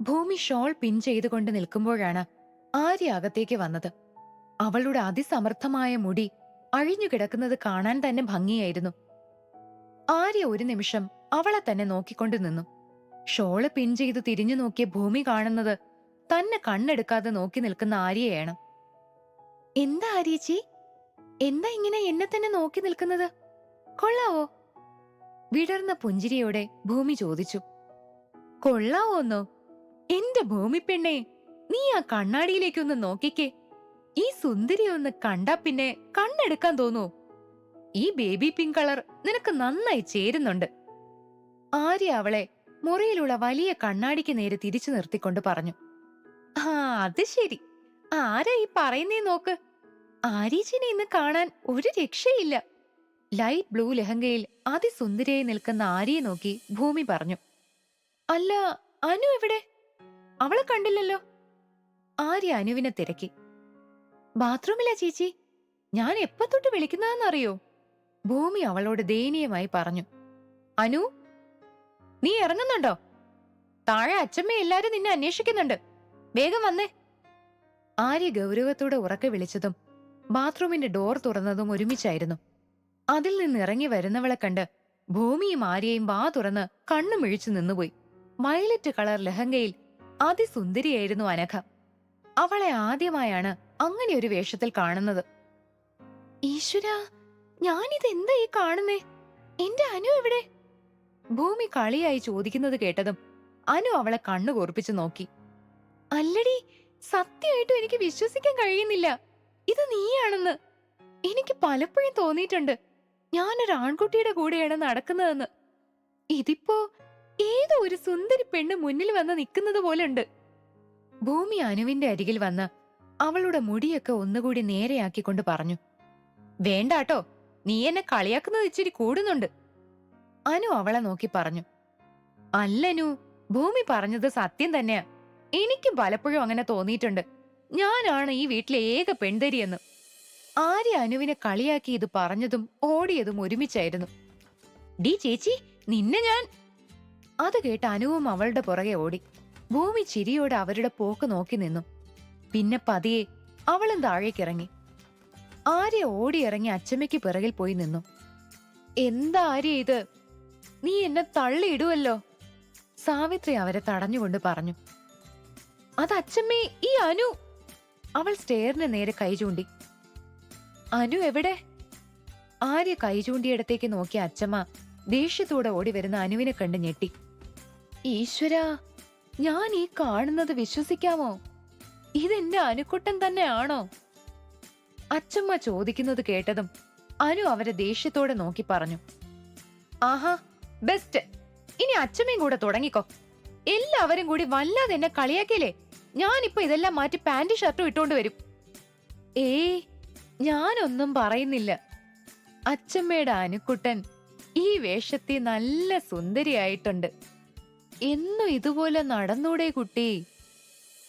ഭൂമി ഷോൾ പിൻ ചെയ്തുകൊണ്ട് നിൽക്കുമ്പോഴാണ് ആര്യ അകത്തേക്ക് വന്നത്. അവളുടെ അതിസമർത്ഥമായ മുടി അഴിഞ്ഞു കിടക്കുന്നത് കാണാൻ തന്നെ ഭംഗിയായിരുന്നു. ആര്യ ഒരു നിമിഷം അവളെ തന്നെ നോക്കിക്കൊണ്ട് നിന്നു. ഷോൾ പിൻ ചെയ്ത് തിരിഞ്ഞു നോക്കിയ ഭൂമി കാണുന്നത് തന്നെ കണ്ണെടുക്കാതെ നോക്കി നിൽക്കുന്ന ആര്യയാണ്. എന്താ ആര്യച്ചി? എന്താ ഇങ്ങനെ എന്നെ തന്നെ നോക്കി നിൽക്കുന്നത്? കൊള്ളാവോ? വിടർന്ന പുഞ്ചിരിയോടെ ഭൂമി ചോദിച്ചു. കൊള്ളാവോന്നോ? എന്റെ ഭൂമി പെണ്ണെ നീ ആ കണ്ണാടിയിലേക്കൊന്ന് നോക്കിക്കേ. ഈ സുന്ദരി ഒന്ന് കണ്ടാ പിന്നെ കണ്ണെടുക്കാൻ തോന്നൂ. ഈ ബേബി പിങ്ക് കളർ നിനക്ക് നന്നായി ചേരുന്നുണ്ട്. ആര്യ അവളെ മുറിയിലുള്ള വലിയ കണ്ണാടിക്ക് നേരെ തിരിച്ചു നിർത്തിക്കൊണ്ട് പറഞ്ഞു. ആ അത് ശരി. ആരാ ഈ പറയുന്നേ നോക്ക്. ആര്യച്ചിനെ ഇന്ന് കാണാൻ ഒരു രക്ഷയില്ല. ലൈറ്റ് ബ്ലൂ ലഹങ്കയിൽ അതിസുന്ദരിയായി നിൽക്കുന്ന ആര്യയെ നോക്കി ഭൂമി പറഞ്ഞു. അല്ല അനു എവിടെ? അവളെ കണ്ടില്ലല്ലോ. ആര്യ അനുവിനെ തിരക്കി. ബാത്റൂമിലാ ചേച്ചി. ഞാൻ എപ്പോ തൊട്ട് വിളിക്കുന്നതെന്നറിയോ? ഭൂമി അവളോട് ദയനീയമായി പറഞ്ഞു. അനു നീ ഇറങ്ങുന്നുണ്ടോ? താഴെ അച്ഛമ്മ എല്ലാരും നിന്നെ അന്വേഷിക്കുന്നുണ്ട്. വേഗം വന്നേ. ആര്യ ഗൗരവത്തോടെ ഉറക്കെ വിളിച്ചതും ബാത്റൂമിന്റെ ഡോർ തുറന്നതും ഒരുമിച്ചായിരുന്നു. അതിൽ നിന്ന് ഇറങ്ങി വരുന്നവളെ കണ്ട് ഭൂമിയും ആര്യയും വാ തുറന്ന് കണ്ണുമിഴിച്ചു നിന്നുപോയി. വയലറ്റ് കളർ ലഹങ്കയിൽ അതിസുന്ദരിയായിരുന്നു അനഘ. അവളെ ആദ്യമായാണ് അങ്ങനെ ഒരു വേഷത്തിൽ കാണുന്നത്. ഈശ്വര ഞാനിത് എന്താ ഈ കാണുന്നേ? എന്റെ അനു എവിടെ? ഭൂമി കളിയായി ചോദിക്കുന്നത് കേട്ടതും അനു അവളെ കണ്ണു കോർപ്പിച്ചു നോക്കി. അല്ലടി സത്യമായിട്ടും എനിക്ക് വിശ്വസിക്കാൻ കഴിയുന്നില്ല. ഇത് നീയാണെന്ന്. എനിക്ക് പലപ്പോഴും തോന്നിയിട്ടുണ്ട്. ഞാനൊരു ആൺകുട്ടിയുടെ കൂടെയാണ് നടക്കുന്നതെന്ന്. ഇതിപ്പോ ഏതോ ഒരു സുന്ദരി പെണ്ണ് മുന്നിൽ വന്ന് നിൽക്കുന്നത് പോലുണ്ട്. ഭൂമി അനുവിന്റെ അരികിൽ വന്ന് അവളുടെ മുടിയൊക്കെ ഒന്നുകൂടി നേരെയാക്കിക്കൊണ്ട് പറഞ്ഞു വേണ്ടാട്ടോ നീ എന്നെ കളിയാക്കുന്നത് ഇച്ചിരി കൂടുന്നുണ്ട്. അനു അവളെ നോക്കി പറഞ്ഞു അല്ലനു ഭൂമി പറഞ്ഞത് സത്യം തന്നെയാ. എനിക്കും പലപ്പോഴും അങ്ങനെ തോന്നിയിട്ടുണ്ട്. ഞാനാണ് ഈ വീട്ടിലെ ഏക പെൺതരിയെന്ന് ആര്യ അനുവിനെ കളിയാക്കി ഇത് പറഞ്ഞതും ഓടിയതും ഒരുമിച്ചായിരുന്നു. ഡി ചേച്ചി നിന്നെ ഞാൻ അത് കേട്ട് അനുവും അവളുടെ പുറകെ ഓടി. ഭൂമി ചിരിയോടെ അവരുടെ പോക്ക് നോക്കി നിന്നു. പിന്നെ പതിയെ അവളും താഴേക്കിറങ്ങി. ആര്യ ഓടിയിറങ്ങി അച്ചമ്മയ്ക്ക് പിറകിൽ പോയി നിന്നു. എന്താ ആര്യ ഇത്? നീ എന്നെ തള്ളിയിടുവല്ലോ. സാവിത്രി അവരെ തടഞ്ഞുകൊണ്ട് പറഞ്ഞു. അത് അച്ചമ്മേ ഈ അനു. അവൾ സ്റ്റെയറിന് നേരെ കൈ ചൂണ്ടി. അനു എവിടെ? ആര്യ കൈ ചൂണ്ടിയിടത്തേക്ക് നോക്കിയ അച്ചമ്മ ദേഷ്യത്തോടെ ഓടി വരുന്ന അനുവിനെ കണ്ട് ഞെട്ടി. ഈശ്വരാ ഞാൻ ഈ കാണുന്നത് വിശ്വസിക്കാമോ? ഇതെന്റെ അനുക്കുട്ടൻ തന്നെയാണോ? അച്ചമ്മ ചോദിക്കുന്നത് കേട്ടതും അനു അവരെ ദേഷ്യത്തോടെ നോക്കി പറഞ്ഞു. ആഹാ ബെസ്റ്റ് ഇനി അച്ചമ്മയും കൂടെ തുടങ്ങിക്കോ. എല്ലാവരും കൂടി വല്ലാതെ എന്നെ കളിയാക്കിയില്ലേ? ഞാനിപ്പോ ഇതെല്ലാം മാറ്റി പാന്റ് ഷർട്ടും ഇട്ടുകൊണ്ട് വരും. ഏയ് ഞാനൊന്നും പറയുന്നില്ല. അച്ചമ്മയുടെ അനുക്കുട്ടൻ ഈ വേഷത്തിൽ നല്ല സുന്ദരിയായിട്ടുണ്ട്. എന്നും ഇതുപോലെ നടന്നൂടെ കുട്ടി.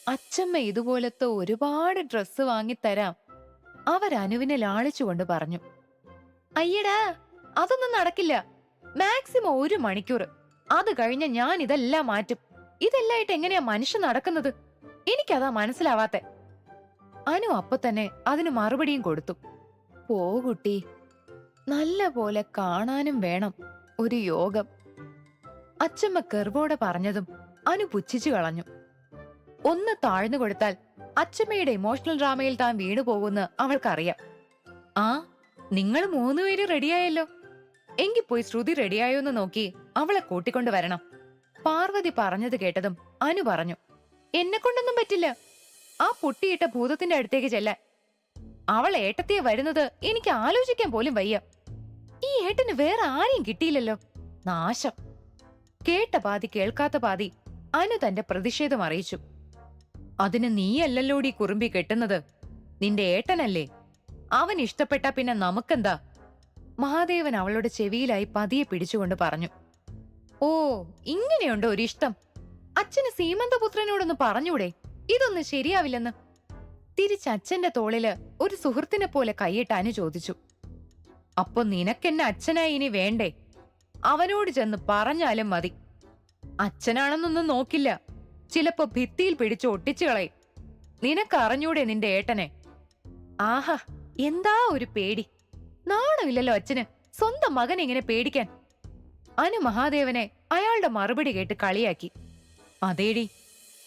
അച്ചമ്മ ഇതുപോലത്തെ ഒരുപാട് ഡ്രസ്സ് വാങ്ങിത്തരാം. അവരനുവിനെ ലാളിച്ചുകൊണ്ട് പറഞ്ഞു. അയ്യടാ അതൊന്നും നടക്കില്ല. മാക്സിമം ഒരു മണിക്കൂർ. അത് കഴിഞ്ഞ ഞാൻ ഇതെല്ലാം മാറ്റും. ഇതെല്ലായിട്ട് എങ്ങനെയാ മനുഷ്യൻ നടക്കുന്നത്? എനിക്കതാ മനസ്സിലാവാത്തെ. അനു അപ്പൊ തന്നെ അതിന് മറുപടിയും കൊടുത്തു. പോ കുട്ടി. നല്ല പോലെ കാണാനും വേണം ഒരു യോഗം. അച്ചമ്മ ഗർവോടെ പറഞ്ഞതും അനു പുച്ഛിച്ചു കളഞ്ഞു. ഒന്ന് താഴ്ന്നു കൊടുത്താൽ അച്ചമ്മയുടെ ഇമോഷണൽ ഡ്രാമയിൽ താൻ വീണു പോകുമെന്ന് അവൾക്കറിയാം. ആ നിങ്ങൾ മൂന്നുപേര് റെഡിയായല്ലോ എങ്കി പോയി ശ്രുതി റെഡിയായോ എന്ന് നോക്കി അവളെ കൂട്ടിക്കൊണ്ടു വരണം. പാർവതി പറഞ്ഞത് കേട്ടതും അനു പറഞ്ഞു എന്നെ കൊണ്ടൊന്നും പറ്റില്ല. ആ പൊട്ടിയിട്ട ഭൂതത്തിന്റെ അടുത്തേക്ക് ചെല്ലാൻ അവൾ ഏട്ടത്തിയെ വരുന്നത് എനിക്ക് ആലോചിക്കാൻ പോലും വയ്യ. ഈ ഏട്ടന് വേറെ ആരെയും കിട്ടിയില്ലല്ലോ. നാശം. കേട്ട പാതി കേൾക്കാത്ത പാതി അനു തന്റെ പ്രതിഷേധം അറിയിച്ചു. അതിന് നീയല്ലല്ലോടി കുറുമ്പി കെട്ടുന്നത്? നിന്റെ ഏട്ടനല്ലേ? അവൻ ഇഷ്ടപ്പെട്ട പിന്നെ നമുക്കെന്താ? മഹാദേവൻ അവളുടെ ചെവിയിലായി പതിയെ പിടിച്ചുകൊണ്ട് പറഞ്ഞു. ഓ ഇങ്ങനെയുണ്ട് ഒരിഷ്ടം? അച്ഛന് സീമന്തപുത്രനോടൊന്ന് പറഞ്ഞൂടെ? ഇതൊന്നും ശരിയാവില്ലെന്ന്. തിരിച്ച് അച്ഛന്റെ തോളിൽ ഒരു സുഹൃത്തിനെ പോലെ കൈയിട്ട് ചോദിച്ചു. അപ്പൊ നിനക്കെന്നെ അച്ഛനായി ഇനി വേണ്ടേ? അവനോട് ചെന്ന് പറഞ്ഞാലും മതി. അച്ഛനാണെന്നൊന്നും നോക്കില്ല. ചിലപ്പോ ഭിത്തിയിൽ പിടിച്ച് ഒട്ടിച്ചു കളയും. നിനക്കറിഞ്ഞൂടെ നിന്റെ ഏട്ടനെ? ആഹാ എന്താ ഒരു പേടി. നാണമില്ലല്ലോ അച്ഛന്. സ്വന്തം മകൻ ഇങ്ങനെ പേടിക്കാൻ. അനു മഹാദേവനെ അയാളുടെ മറുപടി കേട്ട് കളിയാക്കി. അതേടി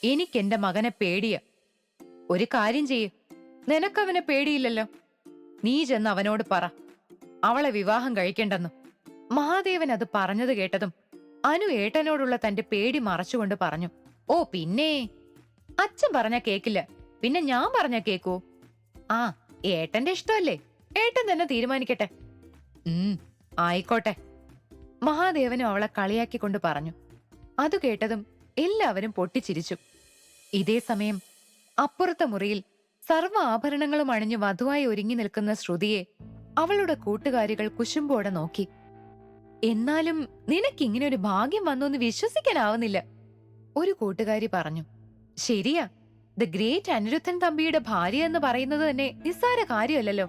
എനിക്കെന്റെ മകനെ പേടിയ. ഒരു കാര്യം ചെയ്യ്. നിനക്കവനെ പേടിയില്ലല്ലോ. നീ ചെന്ന് അവനോട് പറ. അവളെ വിവാഹം കഴിക്കണ്ടെന്ന്. മഹാദേവൻ അത് പറഞ്ഞത് കേട്ടതും അനു ഏട്ടനോടുള്ള തന്റെ പേടി മറച്ചുകൊണ്ട് പറഞ്ഞു ഓ പിന്നെ? അച്ഛൻ പറഞ്ഞ കേക്കില്ല പിന്നെ ഞാൻ പറഞ്ഞ കേക്കോ? ആ ഏട്ടന്റെ ഇഷ്ടമല്ലേ? ഏട്ടൻ തന്നെ തീരുമാനിക്കട്ടെ. ഉം ആയിക്കോട്ടെ. മഹാദേവനും അവളെ കളിയാക്കിക്കൊണ്ട് പറഞ്ഞു. അത് കേട്ടതും എല്ലാവരും പൊട്ടിച്ചിരിച്ചു. ഇതേ സമയം അപ്പുറത്തെ മുറിയിൽ സർവ ആഭരണങ്ങളും അണിഞ്ഞു വധുവായി ഒരുങ്ങി നിൽക്കുന്ന ശ്രുതിയെ അവളുടെ കൂട്ടുകാരികൾ കുശുമ്പോടെ നോക്കി. എന്നാലും നിനക്ക് ഇങ്ങനെ ഒരു ഭാഗ്യം വന്നു എന്ന് വിശ്വസിക്കാനാവുന്നില്ല. ഒരു കൂട്ടുകാരി പറഞ്ഞു ശരിയാ ദ ഗ്രേറ്റ് അനിരുദ്ധൻ തമ്പിയുടെ ഭാര്യ എന്ന് പറയുന്നത് തന്നെ നിസ്സാര കാര്യമല്ലല്ലോ.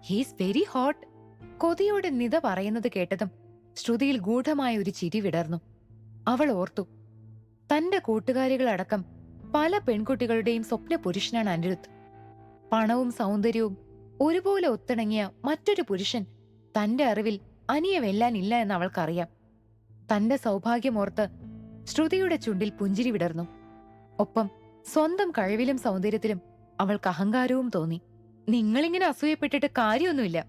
ഹീസ് വെരി ഹോട്ട് കൊതിയോടെ നിത പറയുന്നത് കേട്ടതും ശ്രുതിയിൽ ഗൂഢമായ ഒരു ചിരി വിടർന്നു. അവൾ ഓർത്തു തന്റെ കൂട്ടുകാരികളടക്കം പല പെൺകുട്ടികളുടെയും സ്വപ്ന പുരുഷനാണ് അനിരുദ്ധ്. പണവും സൗന്ദര്യവും ഒരുപോലെ ഒത്തിണങ്ങിയ മറ്റൊരു പുരുഷൻ തന്റെ അറിവിൽ അനിയെ വെല്ലാനില്ല എന്ന് അവൾക്കറിയാം. തന്റെ സൗഭാഗ്യമോർത്ത് ശ്രുതിയുടെ ചുണ്ടിൽ പുഞ്ചിരി വിടർന്നു. ഒപ്പം സ്വന്തം കഴിവിലും സൗന്ദര്യത്തിലും അവൾക്ക് അഹങ്കാരവും തോന്നി. നിങ്ങളിങ്ങനെ അസൂയപ്പെട്ടിട്ട് കാര്യമൊന്നുമില്ല.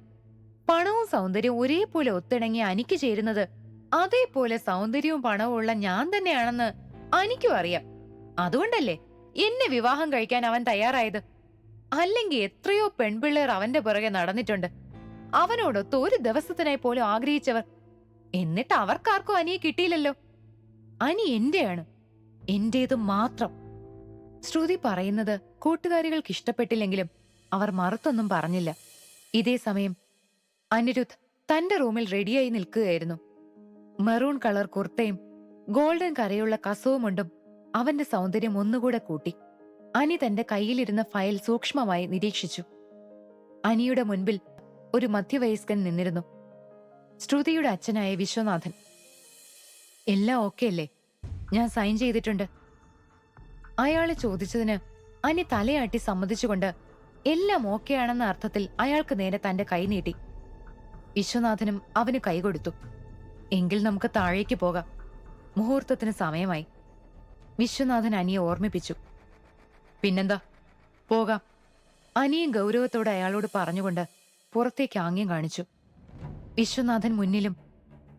പണവും സൗന്ദര്യവും ഒരേപോലെ ഒത്തിണങ്ങി അനിക്ക് ചേരുന്നത് അതേപോലെ സൗന്ദര്യവും പണവും ഉള്ള ഞാൻ തന്നെയാണെന്ന് അനിക്കും അറിയാം. അതുകൊണ്ടല്ലേ എന്നെ വിവാഹം കഴിക്കാൻ അവൻ തയ്യാറായത്? അല്ലെങ്കിൽ എത്രയോ പെൺപിള്ളേർ അവന്റെ പുറകെ നടന്നിട്ടുണ്ട്. അവനോടൊത്ത് ഒരു ദിവസത്തിനായി പോലും ആഗ്രഹിച്ചവർ എന്നിട്ട് അവർക്കാർക്കും അനിയെ കിട്ടിയില്ലല്ലോ. അനി എന്റെയാണ്. എന്റേത് മാത്രം. ശ്രുതി പറയുന്നത് കൂട്ടുകാരികൾക്ക് ഇഷ്ടപ്പെട്ടില്ലെങ്കിലും അവർ മറുത്തൊന്നും പറഞ്ഞില്ല. ഇതേ സമയം അനിരുദ്ധ് തന്റെ റൂമിൽ റെഡിയായി നിൽക്കുകയായിരുന്നു. മെറൂൺ കളർ കുർത്തയും ഗോൾഡൻ കരയുള്ള കസവുമുണ്ടും അവന്റെ സൗന്ദര്യം ഒന്നുകൂടെ കൂട്ടി. അനി തന്റെ കയ്യിലിരുന്ന ഫയൽ സൂക്ഷ്മമായി നിരീക്ഷിച്ചു. അനിയുടെ മുൻപിൽ ഒരു മധ്യവയസ്കൻ നിന്നിരുന്നു. ശ്രുതിയുടെ അച്ഛനായ വിശ്വനാഥൻ. എല്ലാം ഓക്കെ അല്ലേ? ഞാൻ സൈൻ ചെയ്തിട്ടുണ്ട്. അയാളെ ചോദിച്ചതിന് അനി തലയാട്ടി സമ്മതിച്ചുകൊണ്ട് എല്ലാം ഓക്കെയാണെന്ന അർത്ഥത്തിൽ അയാൾക്ക് നേരെ തന്റെ കൈ നീട്ടി. വിശ്വനാഥനും അവന് കൈകൊടുത്തു എങ്കിൽ നമുക്ക് താഴേക്ക് പോകാം. മുഹൂർത്തത്തിന് സമയമായി. വിശ്വനാഥൻ അനിയെ ഓർമ്മിപ്പിച്ചു. പിന്നെന്താ? പോകാം. അനിയും ഗൗരവത്തോടെ അയാളോട് പറഞ്ഞുകൊണ്ട് പുറത്തേക്ക് ആംഗ്യം കാണിച്ചു. വിശ്വനാഥൻ മുന്നിലും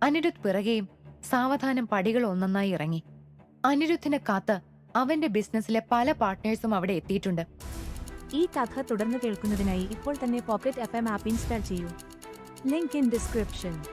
അനിരുദ്ധ് പിറകെയും സാവധാനം പടികൾ ഒന്നൊന്നായി ഇറങ്ങി. അനിരുദ്ധിനെ കാത്ത് അവന്റെ ബിസിനസ്സിലെ പല പാർട്ട്നേഴ്സും അവിടെ എത്തിയിട്ടുണ്ട്. ഈ കഥ തുടർന്ന് കേൾക്കുന്നതിനായി ഇപ്പോൾ തന്നെ pocket F M app install ചെയ്യൂ. Link in description.